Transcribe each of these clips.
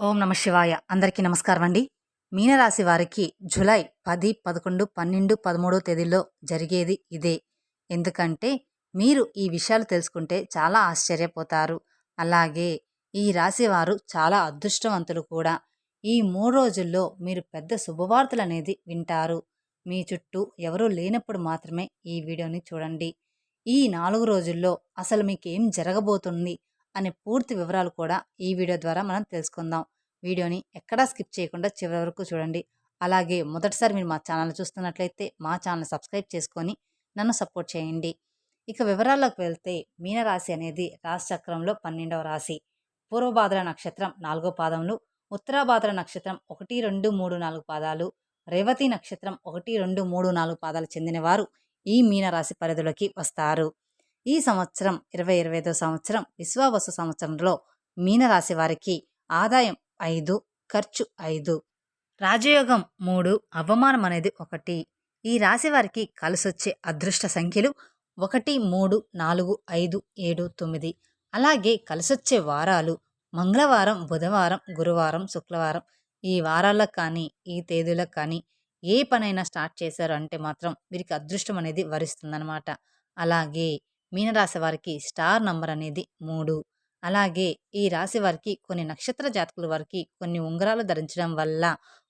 ఓం నమ శివాయ. అందరికీ నమస్కారం అండి మీనరాశి వారికి జూలై పది పదకొండు పన్నెండు పదమూడో తేదీల్లో జరిగేది ఇదే. ఎందుకంటే మీరు ఈ విషయాలు తెలుసుకుంటే చాలా ఆశ్చర్యపోతారు. అలాగే ఈ రాశి వారు చాలా అదృష్టవంతులు కూడా. ఈ మూడు రోజుల్లో మీరు పెద్ద శుభవార్తలు అనేది వింటారు. మీ చుట్టూ ఎవరూ లేనప్పుడు మాత్రమే ఈ వీడియోని చూడండి. ఈ నాలుగు రోజుల్లో అసలు మీకేం జరగబోతుంది? అనే పూర్తి వివరాలు కూడా ఈ వీడియో ద్వారా మనం తెలుసుకుందాం. వీడియోని ఎక్కడా స్కిప్ చేయకుండా చివరి వరకు చూడండి. అలాగే మొదటిసారి మీరు మా ఛానల్ చూస్తున్నట్లయితే మా ఛానల్ సబ్స్క్రైబ్ చేసుకొని నన్ను సపోర్ట్ చేయండి. ఇక వివరాల్లోకి వెళ్తే మీనరాశి అనేది రాశి చక్రంలో పన్నెండవ రాశి. పూర్వభాద్ర నక్షత్రం నాలుగో పాదంలో ఉత్తరాభాద్ర నక్షత్రం ఒకటి రెండు మూడు నాలుగు పాదాలు రేవతి నక్షత్రం ఒకటి రెండు మూడు నాలుగు పాదాలు చెందినవారు ఈ మీనరాశి పరిధిలోకి వస్తారు. ఈ సంవత్సరం ఇరవై ఇరవై ఐదో సంవత్సరం విశ్వావసు సంవత్సరంలో మీనరాశి వారికి ఆదాయం ఐదు ఖర్చు ఐదు. రాజయోగం మూడు అవమానం అనేది ఒకటి. ఈ రాశి వారికి కలిసొచ్చే అదృష్ట సంఖ్యలు ఒకటి మూడు నాలుగు ఐదు ఏడు తొమ్మిది. అలాగే కలిసొచ్చే వారాలు మంగళవారం బుధవారం గురువారం శుక్రవారం ఈ వారాలకు కానీ ఈ తేదీలకు కానీ ఏ పనైనా స్టార్ట్ చేశారు అంటే మాత్రం వీరికి అదృష్టం అనేది వరిస్తుందన్నమాట. అలాగే మీనరాశి వారికి స్టార్ నంబర్ అనేది మూడు. అలాగే ఈ రాశి వారికి కొన్ని నక్షత్ర జాతకుల వారికి కొన్ని ఉంగరాలు ధరించడం వల్ల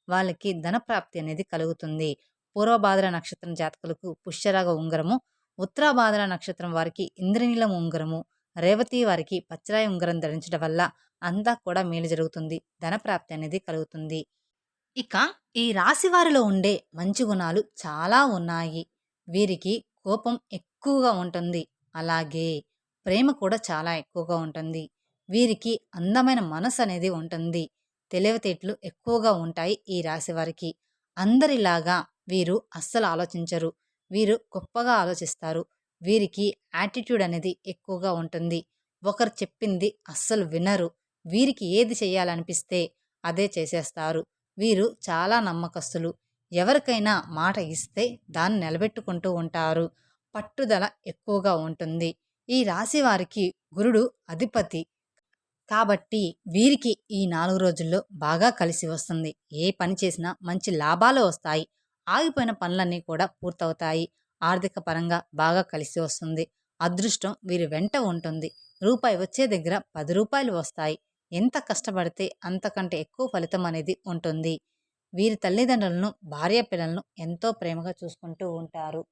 వాళ్ళకి ధనప్రాప్తి అనేది కలుగుతుంది. పూర్వభాద్ర నక్షత్రం జాతకులకు పుష్యరాగ ఉంగరము ఉత్తరాభాద్ర నక్షత్రం వారికి ఇంద్రనీలం ఉంగరము రేవతి వారికి పచ్చరాయి ఉంగరం ధరించడం వల్ల అంతా కూడా మేలు జరుగుతుంది ధనప్రాప్తి అనేది కలుగుతుంది. ఇక ఈ రాశి వారిలో ఉండే మంచి గుణాలు చాలా ఉన్నాయి. వీరికి కోపం ఎక్కువగా ఉంటుంది. అలాగే ప్రేమ కూడా చాలా ఎక్కువగా ఉంటుంది. వీరికి అందమైన మనసు అనేది ఉంటుంది. తెలివితేటలు ఎక్కువగా ఉంటాయి ఈ రాశి వారికి. అందరిలాగా వీరు అస్సలు ఆలోచించరు. వీరు గొప్పగా ఆలోచిస్తారు. వీరికి యాటిట్యూడ్ అనేది ఎక్కువగా ఉంటుంది. ఒకరు చెప్పింది అస్సలు వినరు. వీరికి ఏది చేయాలనిపిస్తే అదే చేసేస్తారు. వీరు చాలా నమ్మకస్తులు. ఎవరికైనా మాట ఇస్తే దాన్ని నిలబెట్టుకుంటూ ఉంటారు. పట్టుదల ఎక్కువగా ఉంటుంది. ఈ రాశి వారికి గురుడు అధిపతి కాబట్టి వీరికి ఈ నాలుగు రోజుల్లో బాగా కలిసి వస్తుంది. ఏ పని చేసినా మంచి లాభాలు వస్తాయి. ఆగిపోయిన పనులన్నీ కూడా పూర్తవుతాయి. ఆర్థిక పరంగా బాగా కలిసి వస్తుంది. అదృష్టం వీరి వెంట ఉంటుంది. రూపాయి వచ్చే దగ్గర పది రూపాయలు వస్తాయి. ఎంత కష్టపడితే అంతకంటే ఎక్కువ ఫలితం అనేది ఉంటుంది. వీరి తల్లిదండ్రులను భార్య పిల్లలను ఎంతో ప్రేమగా చూసుకుంటూ ఉంటారు.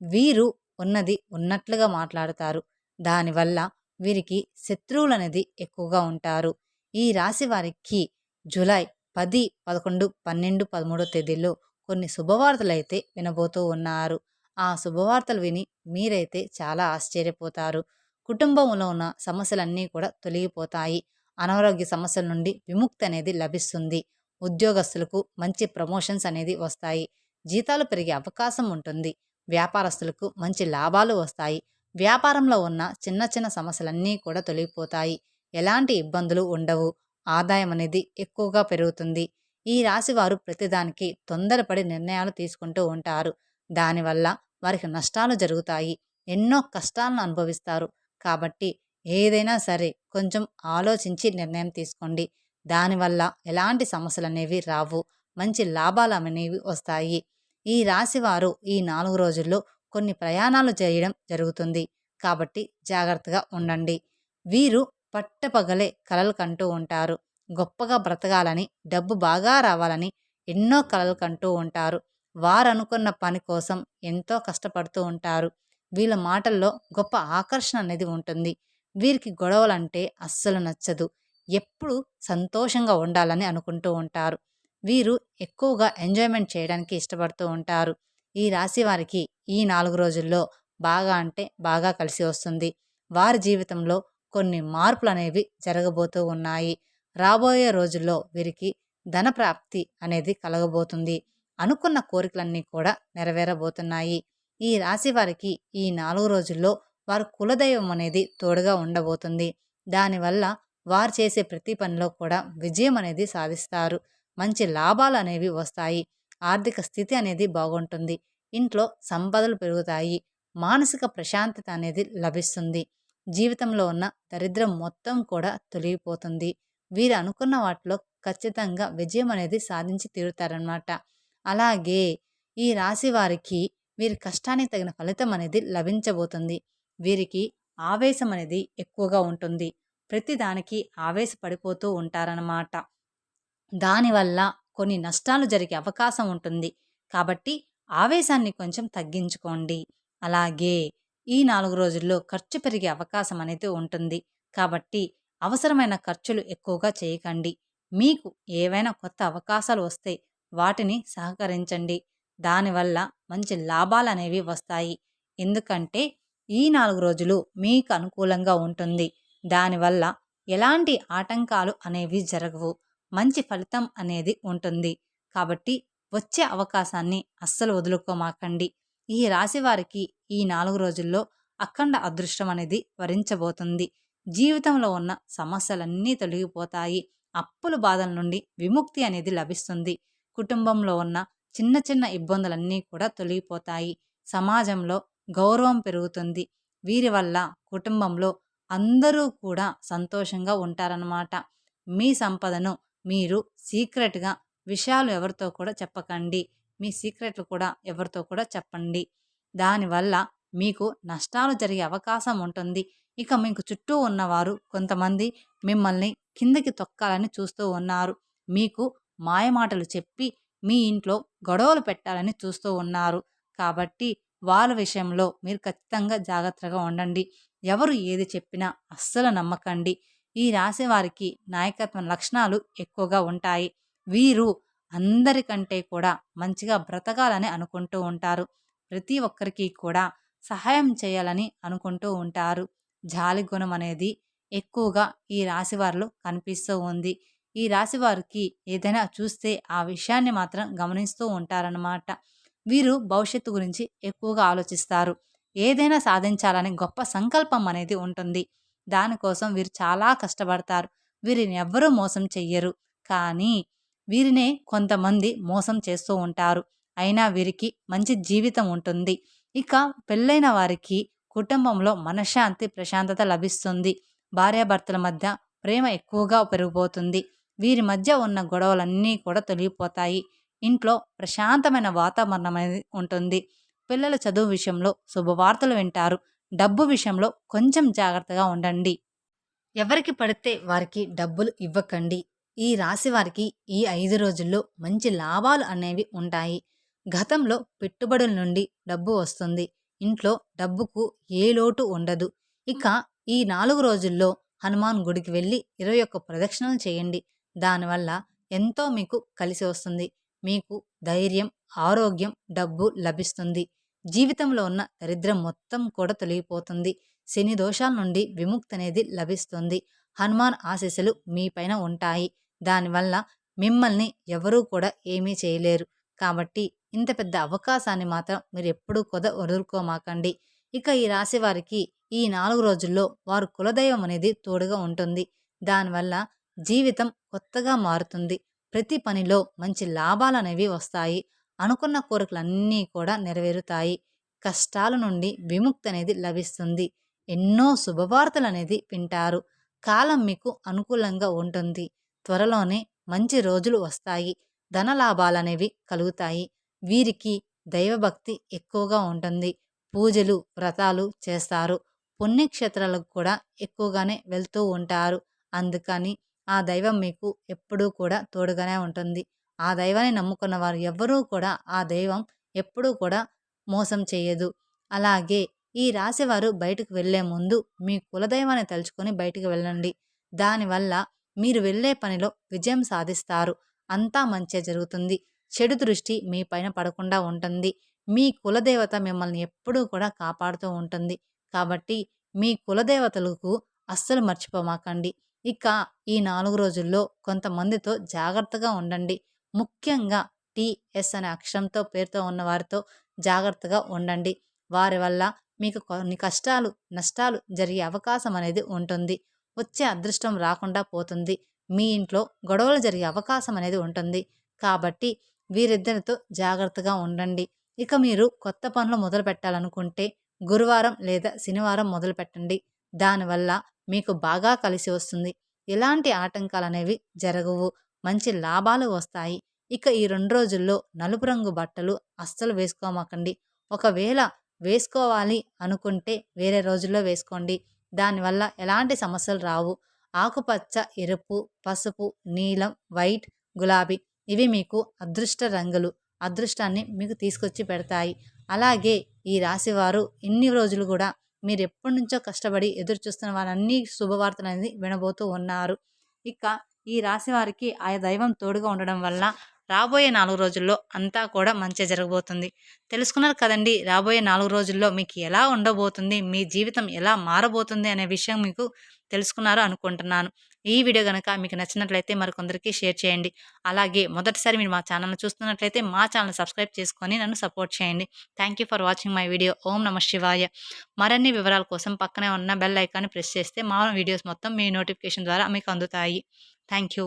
వీరు ఉన్నది ఉన్నట్లుగా మాట్లాడతారు. దానివల్ల వీరికి శత్రువులు అనేది ఎక్కువగా ఉంటారు. ఈ రాశి వారికి జూలై పది పదకొండు పన్నెండు పదమూడో తేదీల్లో కొన్ని శుభవార్తలు అయితే వినబోతూ ఉన్నారు. ఆ శుభవార్తలు విని మీరైతే చాలా ఆశ్చర్యపోతారు. కుటుంబంలో ఉన్న సమస్యలన్నీ కూడా తొలగిపోతాయి. అనారోగ్య సమస్యల నుండి విముక్తి అనేది లభిస్తుంది. ఉద్యోగస్తులకు మంచి ప్రమోషన్స్ అనేది వస్తాయి. జీతాలు పెరిగే అవకాశం ఉంటుంది. వ్యాపారస్తులకు మంచి లాభాలు వస్తాయి. వ్యాపారంలో ఉన్న చిన్న చిన్న సమస్యలన్నీ కూడా తొలగిపోతాయి. ఎలాంటి ఇబ్బందులు ఉండవు. ఆదాయం అనేది ఎక్కువగా పెరుగుతుంది. ఈ రాశి వారు ప్రతిదానికి తొందరపడి నిర్ణయాలు తీసుకుంటూ ఉంటారు. దానివల్ల వారికి నష్టాలు జరుగుతాయి. ఎన్నో కష్టాలను అనుభవిస్తారు. కాబట్టి ఏదైనా సరే కొంచెం ఆలోచించి నిర్ణయం తీసుకోండి. దానివల్ల ఎలాంటి సమస్యలు అనేవి రావు. మంచి లాభాలు అనేవి వస్తాయి. ఈ రాశివారు ఈ నాలుగు రోజుల్లో కొన్ని ప్రయాణాలు చేయడం జరుగుతుంది. కాబట్టి జాగ్రత్తగా ఉండండి. వీరు పట్టపగలే కలలు కంటూ ఉంటారు. గొప్పగా బ్రతకాలని డబ్బు బాగా రావాలని ఎన్నో కలలు కంటూ ఉంటారు. వారు అనుకున్న పని కోసం ఎంతో కష్టపడుతూ ఉంటారు. వీళ్ళ మాటల్లో గొప్ప ఆకర్షణ అనేది ఉంటుంది. వీరికి గొడవలంటే అస్సలు నచ్చదు. ఎప్పుడు సంతోషంగా ఉండాలని అనుకుంటూ ఉంటారు. వీరు ఎక్కువగా ఎంజాయ్మెంట్ చేయడానికి ఇష్టపడుతూ ఉంటారు. ఈ రాశి వారికి ఈ నాలుగు రోజుల్లో బాగా అంటే బాగా కలిసి వస్తుంది. వారి జీవితంలో కొన్ని మార్పులు అనేవి జరగబోతూ ఉన్నాయి. రాబోయే రోజుల్లో వీరికి ధన ప్రాప్తి అనేది కలగబోతుంది. అనుకున్న కోరికలన్నీ కూడా నెరవేరబోతున్నాయి. ఈ రాశి వారికి ఈ నాలుగు రోజుల్లో వారు కులదైవం అనేది తోడుగా ఉండబోతుంది. దానివల్ల వారు చేసే ప్రతి పనిలో కూడా విజయం అనేది సాధిస్తారు. మంచి లాభాలు అనేవి వస్తాయి. ఆర్థిక స్థితి అనేది బాగుంటుంది. ఇంట్లో సంపదలు పెరుగుతాయి. మానసిక ప్రశాంతత అనేది లభిస్తుంది. జీవితంలో ఉన్న దరిద్రం మొత్తం కూడా తొలగిపోతుంది. వీరు అనుకున్న వాటిలో ఖచ్చితంగా విజయం అనేది సాధించి తీరుతారనమాట అలాగే ఈ రాశి వారికి వీరి కష్టానికి తగిన ఫలితం అనేది లభించబోతుంది. వీరికి ఆవేశం అనేది ఎక్కువగా ఉంటుంది. ప్రతిదానికి ఆవేశపడిపోతూ ఉంటారన్నమాట. దానివల్ల కొన్ని నష్టాలు జరిగే అవకాశం ఉంటుంది. కాబట్టి ఆవేశాన్ని కొంచెం తగ్గించుకోండి. అలాగే ఈ నాలుగు రోజుల్లో ఖర్చు పెరిగే అవకాశం అనేది ఉంటుంది. కాబట్టి అవసరమైన ఖర్చులు ఎక్కువగా చేయకండి. మీకు ఏవైనా కొత్త అవకాశాలు వస్తే వాటిని సహకరించండి. దానివల్ల మంచి లాభాలు అనేవి వస్తాయి. ఎందుకంటే ఈ నాలుగు రోజులు మీకు అనుకూలంగా ఉంటుంది. దానివల్ల ఎలాంటి ఆటంకాలు అనేవి జరగవు. మంచి ఫలితం అనేది ఉంటుంది. కాబట్టి వచ్చే అవకాశాన్ని అస్సలు వదులుకోమాకండి. ఈ రాశి వారికి ఈ నాలుగు రోజుల్లో అఖండ అదృష్టం అనేది వరించబోతుంది. జీవితంలో ఉన్న సమస్యలన్నీ తొలగిపోతాయి. అప్పుల బాధల నుండి విముక్తి అనేది లభిస్తుంది. కుటుంబంలో ఉన్న చిన్న చిన్న ఇబ్బందులన్నీ కూడా తొలగిపోతాయి. సమాజంలో గౌరవం పెరుగుతుంది. వీరి వల్ల కుటుంబంలో అందరూ కూడా సంతోషంగా ఉంటారన్నమాట. మీ సంపదను మీరు సీక్రెట్గా విషయాలు ఎవరితో కూడా చెప్పకండి. మీ సీక్రెట్లు కూడా ఎవరితో కూడా చెప్పండి. దానివల్ల మీకు నష్టాలు జరిగే అవకాశం ఉంటుంది. ఇక మీకు చుట్టూ ఉన్నవారు కొంతమంది మిమ్మల్ని కిందకి తొక్కాలని చూస్తూ ఉన్నారు. మీకు మాయమాటలు చెప్పి మీ ఇంట్లో గొడవలు పెట్టాలని చూస్తూ ఉన్నారు. కాబట్టి వాళ్ళ విషయంలో మీరు ఖచ్చితంగా జాగ్రత్తగా ఉండండి. ఎవరు ఏది చెప్పినా అస్సలు నమ్మకండి. ఈ రాశి వారికి నాయకత్వ లక్షణాలు ఎక్కువగా ఉంటాయి. వీరు అందరికంటే కూడా మంచిగా బ్రతకాలని అనుకుంటూ ఉంటారు. ప్రతి ఒక్కరికి కూడా సహాయం చేయాలని అనుకుంటూ ఉంటారు. జాలి గుణం అనేది ఎక్కువగా ఈ రాశి వారిలో కనిపిస్తూ ఉంది. ఈ రాశి వారికి ఏదైనా చూస్తే ఆ విషయాన్ని మాత్రం గమనిస్తూ ఉంటారన్నమాట. వీరు భవిష్యత్తు గురించి ఎక్కువగా ఆలోచిస్తారు. ఏదైనా సాధించాలని గొప్ప సంకల్పం అనేది ఉంటుంది. దానికోసం వీరు చాలా కష్టపడతారు. వీరిని ఎవ్వరూ మోసం చెయ్యరు. కానీ వీరినే కొంతమంది మోసం చేస్తూ ఉంటారు. అయినా వీరికి మంచి జీవితం ఉంటుంది. ఇక పెళ్ళైన వారికి కుటుంబంలో మనశ్శాంతి ప్రశాంతత లభిస్తుంది. భార్యాభర్తల మధ్య ప్రేమ ఎక్కువగా పెరిగిపోతుంది. వీరి మధ్య ఉన్న గొడవలన్నీ కూడా తొలగిపోతాయి. ఇంట్లో ప్రశాంతమైన వాతావరణం అనేది ఉంటుంది. పిల్లల చదువు విషయంలో శుభవార్తలు వింటారు. డబ్బు విషయంలో కొంచెం జాగ్రత్తగా ఉండండి. ఎవరికి పడితే వారికి డబ్బులు ఇవ్వకండి. ఈ రాశి వారికి ఈ ఐదు రోజుల్లో మంచి లాభాలు అనేవి ఉంటాయి. గతంలో పెట్టుబడుల నుండి డబ్బు వస్తుంది. ఇంట్లో డబ్బుకు ఏ లోటు ఉండదు. ఇక ఈ నాలుగు రోజుల్లో హనుమాన్ గుడికి వెళ్ళి ఇరవై ఒక్క ప్రదక్షిణలు చేయండి. దానివల్ల ఎంతో మీకు కలిసి వస్తుంది. మీకు ధైర్యం ఆరోగ్యం డబ్బు లభిస్తుంది. జీవితంలో ఉన్న దరిద్రం మొత్తం కూడా తొలగిపోతుంది. శని దోషాల నుండి విముక్తి అనేది లభిస్తుంది. హనుమాన్ ఆశీస్సులు మీ పైన ఉంటాయి. దానివల్ల మిమ్మల్ని ఎవరూ కూడా ఏమీ చేయలేరు. కాబట్టి ఇంత పెద్ద అవకాశాన్ని మాత్రం మీరు ఎప్పుడూ కొద వదులుకోమాకండి. ఇక ఈ రాశి వారికి ఈ నాలుగు రోజుల్లో వారు కులదైవం అనేది తోడుగా ఉంటుంది. దానివల్ల జీవితం కొత్తగా మారుతుంది. ప్రతి పనిలో మంచి లాభాలు అనేవి వస్తాయి. అనుకున్న కోరికలన్నీ కూడా నెరవేరుతాయి. కష్టాల నుండి విముక్తి అనేది లభిస్తుంది. ఎన్నో శుభవార్తలు అనేది వింటారు. కాలం మీకు అనుకూలంగా ఉంటుంది. త్వరలోనే మంచి రోజులు వస్తాయి. ధన లాభాలనేవి కలుగుతాయి. వీరికి దైవభక్తి ఎక్కువగా ఉంటుంది. పూజలు వ్రతాలు చేస్తారు. పుణ్యక్షేత్రాలకు కూడా ఎక్కువగానే వెళ్తూ ఉంటారు. అందుకని ఆ దైవం మీకు ఎప్పుడూ కూడా తోడుగానే ఉంటుంది. ఆ దైవాన్ని నమ్ముకున్న వారు ఎవ్వరూ కూడా ఆ దైవం ఎప్పుడూ కూడా మోసం చేయదు. అలాగే ఈ రాశివారు బయటకు వెళ్ళే ముందు మీ కులదైవాన్ని తలుచుకొని బయటకు వెళ్ళండి. దానివల్ల మీరు వెళ్ళే పనిలో విజయం సాధిస్తారు. అంతా మంచిగా జరుగుతుంది. చెడు దృష్టి మీ పైన పడకుండా ఉంటుంది. మీ కులదేవత మిమ్మల్ని ఎప్పుడూ కూడా కాపాడుతూ ఉంటుంది. కాబట్టి మీ కులదేవతలకు అస్సలు మర్చిపోమాకండి. ఇక ఈ నాలుగు రోజుల్లో కొంతమందితో జాగ్రత్తగా ఉండండి. ముఖ్యంగా టిఎస్ అనే అక్షరంతో పేరుతో ఉన్న వారితో జాగ్రత్తగా ఉండండి. వారి వల్ల మీకు కొన్ని కష్టాలు నష్టాలు జరిగే అవకాశం అనేది ఉంటుంది. వచ్చే అదృష్టం రాకుండా పోతుంది. మీ ఇంట్లో గొడవలు జరిగే అవకాశం అనేది ఉంటుంది. కాబట్టి వీరిద్దరితో జాగ్రత్తగా ఉండండి. ఇక మీరు కొత్త పనులు మొదలు పెట్టాలనుకుంటే గురువారం లేదా శనివారం మొదలు పెట్టండి. దానివల్ల మీకు బాగా కలిసి వస్తుంది. ఎలాంటి ఆటంకాలు అనేవి జరగవు. మంచి లాభాలు వస్తాయి. ఇక ఈ రెండు రోజుల్లో నలుపు రంగు బట్టలు అస్సలు వేసుకోమాకండి. ఒకవేళ వేసుకోవాలి అనుకుంటే వేరే రోజుల్లో వేసుకోండి. దానివల్ల ఎలాంటి సమస్యలు రావు. ఆకుపచ్చ ఎరుపు పసుపు నీలం వైట్ గులాబీ ఇవి మీకు అదృష్ట రంగులు అదృష్టాన్ని మీకు తీసుకొచ్చి పెడతాయి. అలాగే ఈ రాశివారు ఇన్ని రోజులు కూడా మీరు ఎప్పటి నుంచో కష్టపడి ఎదురు చూస్తున్న వారన్నీ శుభవార్తలు అనేది వినబోతూ ఉన్నారు. ఇక ఈ రాశి వారికి ఆ దైవం తోడుగా ఉండడం వల్ల రాబోయే నాలుగు రోజుల్లో అంతా కూడా మంచి జరగబోతుంది. తెలుసుకున్నారు కదండి రాబోయే నాలుగు రోజుల్లో మీకు ఎలా ఉండబోతుంది మీ జీవితం ఎలా మారబోతుంది అనే విషయం మీకు తెలుసుకున్నారు అనుకుంటున్నాను. ఈ వీడియో కనుక మీకు నచ్చినట్లయితే మరికొందరికి షేర్ చేయండి. అలాగే మొదటిసారి మీరు మా ఛానల్ చూస్తున్నట్లయితే మా ఛానల్ సబ్స్క్రైబ్ చేసుకొని నన్ను సపోర్ట్ చేయండి. Thank you for watching my video ఓం నమ శివాయ. మరిన్ని వివరాల కోసం పక్కనే ఉన్న బెల్ ఐకాన్ని ప్రెస్ చేస్తే మా వీడియోస్ మొత్తం మీ నోటిఫికేషన్ ద్వారా మీకు అందుతాయి. Thank you